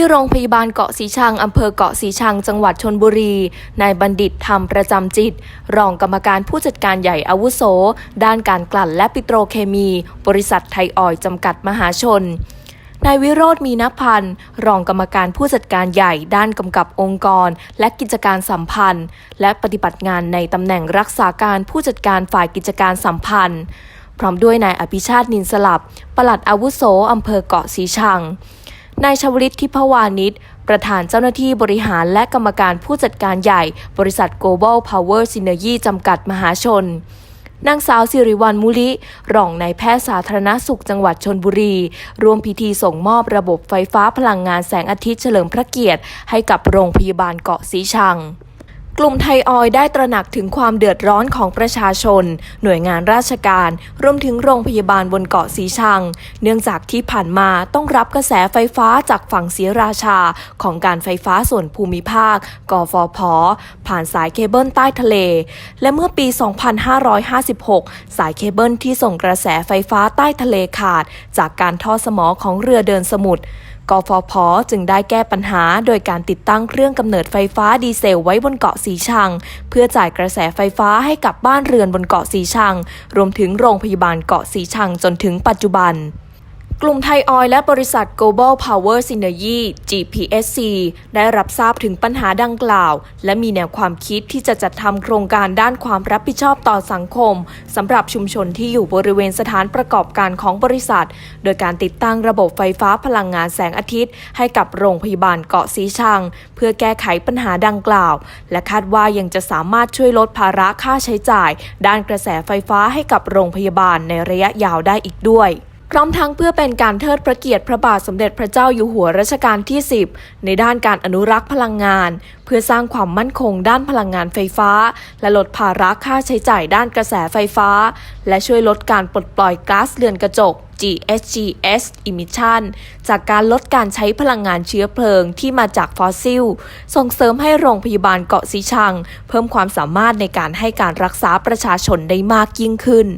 ที่โรงพยาบาลเกาะสีชังอำเภอเกาะสีชัง จังหวัดชนบุรี นายบัณฑิตธรรมประจำจิต รองกรรมการผู้จัดการใหญ่อาวุโส ด้านการกลั่นและปิโตรเคมี บริษัทไทยออยจำกัดมหาชนนายวิโรธมีนพันธ์รองกรรมการผู้จัดการใหญ่ด้านกำกับองค์กร และกิจการสัมพันธ์ และปฏิบัติงานในตำแหน่งรักษาการผู้จัดการฝ่ายกิจการสัมพันธ์ พร้อมด้วยนายอภิชาตินินสลับ ปลัดอาวุโสอำเภอเกาะสีชัง นายชวลิตทิพวานิชประธานเจ้าหน้าที่บริหารและกรรมการผู้จัดการใหญ่ บริษัท Global Power Synergy จำกัดมหาชนนางสาวสิริวัลมุลิ รองนายแพทย์สาธารณสุขจังหวัดชนบุรี ร่วมพิธีส่งมอบระบบไฟฟ้าพลังงานแสงอาทิตย์เฉลิมพระเกียรติ ให้กับโรงพยาบาลเกาะสีชัง กลุ่มไทยออยได้ตระหนักถึงความเดือดร้อนของประชาชน หน่วยงานราชการรวมถึงโรงพยาบาลบนเกาะสีชัง เนื่องจากที่ผ่านมาต้องรับกระแสไฟฟ้าจากฝั่งศรียราชา ของการไฟฟ้าส่วนภูมิภาค กฟผ ผ่านสายเคเบิลใต้ทะเล และเมื่อปี 2556 สายเคเบิลที่ส่งกระแสไฟฟ้าใต้ทะเลขาด จากการท่อสมอของเรือเดินสมุทรกฟผจึงได้แก้ปัญหา โดยการติดตั้งเครื่องกำเนิดไฟฟ้าดีเซลไว้บนเกาะสีชัง เพื่อจ่ายกระแสไฟฟ้าให้กับบ้านเรือนบนเกาะสีชัง รวมถึงโรงพยาบาลเกาะสีชังจนถึงปัจจุบัน กลุ่มไทยออยและบริษัท Global Power Synergy GPSC ได้รับทราบถึงปัญหาดังกล่าว และมีแนวความคิดที่จะจัดทำโครงการด้านความรับผิดชอบต่อสังคมสำหรับชุมชนที่อยู่บริเวณสถานประกอบการของบริษัท โดยการติดตั้งระบบไฟฟ้าพลังงานแสงอาทิตย์ ให้กับโรงพยาบาลเกาะสีชัง เพื่อแก้ไขปัญหาดังกล่าว และคาดว่ายังจะสามารถช่วยลดภาระค่าใช้จ่าย ด้านกระแสไฟฟ้าให้กับโรงพยาบาลในระยะยาวได้อีกด้วย พร้อมทั้งเพื่อเป็นการเทิดพระเกียรติพระบาทสมเด็จพระเจ้าอยู่หัวรัชกาลที่ 10 ในด้านการอนุรักษ์พลังงาน เพื่อสร้างความมั่นคงด้านพลังงานไฟฟ้า และลดภาระค่าใช้จ่ายด้านกระแสไฟฟ้า และช่วยลดการปลดปล่อยก๊าซเรือนกระจก GHGs emission จากการลดการใช้พลังงานเชื้อเพลิงที่มาจากฟอสซิล ส่งเสริมให้โรงพยาบาลเกาะสีชัง เพิ่มความสามารถในการให้การรักษาประชาชนได้มากยิ่งขึ้น